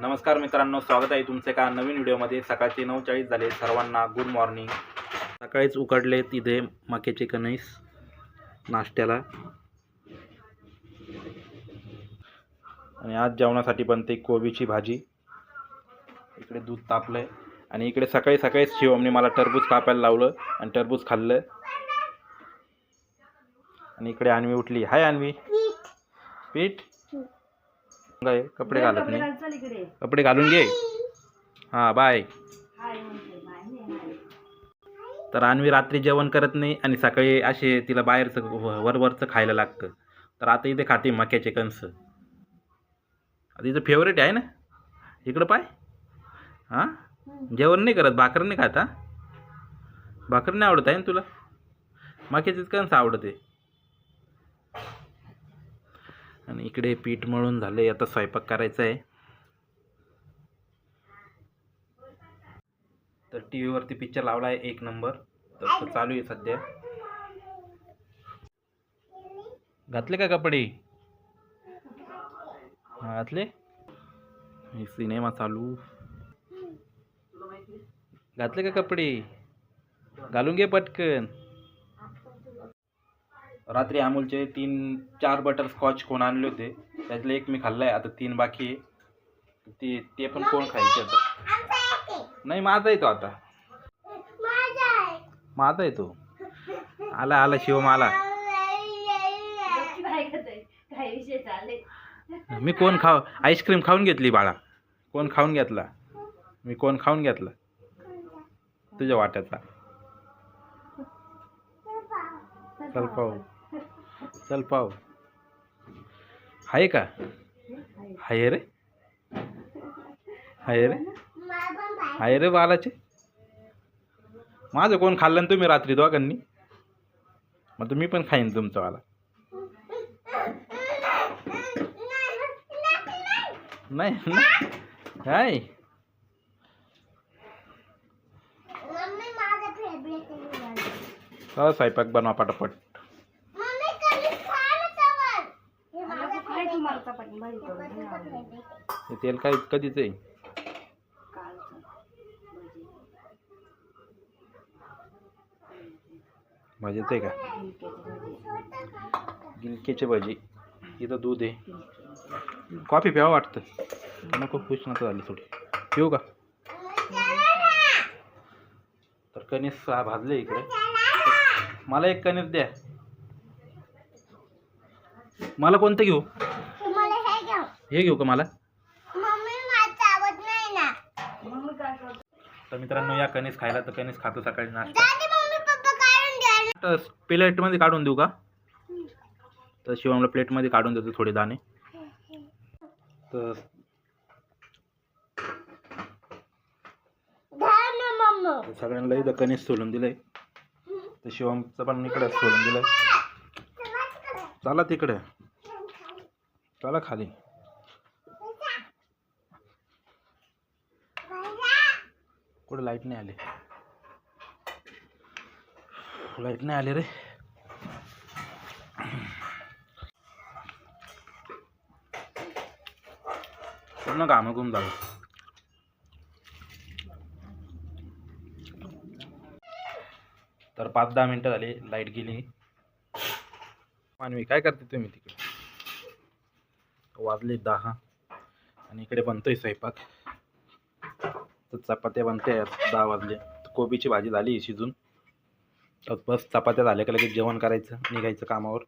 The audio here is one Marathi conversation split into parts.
नमस्कार मित्रांनो स्वागत आहे तुमचे एका नवीन व्हिडिओमध्ये. सकाळचे नऊ चाळीस झाले सर्वांना गुड मॉर्निंग सकाळीच उकडले तिथे मक्याचे कणीस नाश्त्याला. आणि आज जेवणासाठी बनते कोबीची भाजी. इकडे दूध तापलंय. आणि इकडे सकाळी सकाळीच शिवमने मला टरबूज कापायला लावलं आणि टरबूज खाल्लं. आणि इकडे आणवी उठली. हाय अन्वी पीठ. काय कपडे घालत नाही. कपडे घालून घे. हां बाय. तर अन्वी रात्री जेवण करत नाही आणि सकाळी असे तिला बाहेरचं वरवरचं खायला लागतं. तर आता इथे खाते मक्याचे कणस. आता इथं फेवरेट आहे ना? इकडं पाय. हां? जेवण नाही करत भाकर नाही खात भाकर नाही आवडत आहे ना तुला? मक्याचेच कणस आवडते. आणि इकडे पीठ मळून झाले आता स्वयंपाक करायचा आहे. तर टी व्हीवरती पिक्चर लावला आहे एक नंबर तर तो चालू आहे सध्या. घातले का कपडे? हा, घातले? हे सिनेमा चालू. घातले का कपडे? घालून घे पटकन. रात्री अमूलचे तीन चार बटर स्कॉच कोण आणले होते त्यातले एक मी खाल्लाय आता तीन बाकी आहे. ते ते पण कोण खायचे आता? नाही माझा येतो आता. माझा येतो आला आला शिवम आला. मी कोण खाव आईस्क्रीम खाऊन घेतली बाळा. कोण खाऊन घेतला? मी कोण खाऊन घेतला? तुझ्या वाट्याचा. चल पाहू. चल पाहू आहे का? आहे रे. आहे रे. आहे रे बालाचे. माझं कोण खाल्लं ना तुम्ही रात्री दोघांनी? मग तुम्ही पण खाईन तुमचं वाला. नाही. काय स्वयंपाक बनवा पटापट मम्मी कधी खायला सवय हे हे तेल काय कधीच आहे? भाजीच आहे का? गिलक्याची भाजी. इथं दूध आहे. कॉफी प्यावं वाटतं. नको उष्णता झाली थोडी. पिऊ का? तर कणीस हा भाजले इकडे. मला एक कणीस द्या. मला कोणतं घेऊ? हे घेऊ का मला? तर मित्रांनो या कणीस खायला तर कणीस खातो सकाळी नाश्ता. दादी मम्मी पप्पा काढून द्या तर प्लेटमध्ये काढून देऊ का? तर शिवमला प्लेटमध्ये काढून देतो थोडे दाणे. तर सगळ्यांना इथं कणीस सोडून दिलंय. तर शिवमचं पण इकडे सोडून दिलंय. चला तिकडे. चला खाली. कुठे लाइट नाही आली. लाइट नाही आली रे. पूर्ण कामं करून झालं. तर पाच दहा मिनटं झाली लाइट गेली. मानवी काय करते तुम्ही तिकडे? वाजले दहा आणि इकडे बनतोय स्वयंपाक. तर चपात्या बनते दहा वाजले. कोबीची भाजी झाली शिजून. तर बस चपात्या झाल्या का लगेच जेवण करायचं निघायचं कामावर.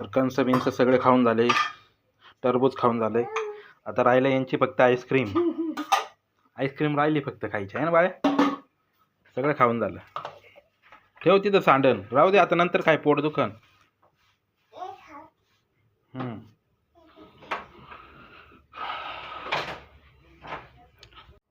तर कंस बिंस सगळे खाऊन झाले. टरबूज खाऊन झाले. आता राहिलं यांची फक्त आईस्क्रीम. आईस्क्रीम राहिली फक्त खायची आहे ना बाळ्या? सगळं खाऊन झालं. ठेव तिथं सांडण. राहू दे आता नंतर काय पोट दुखन.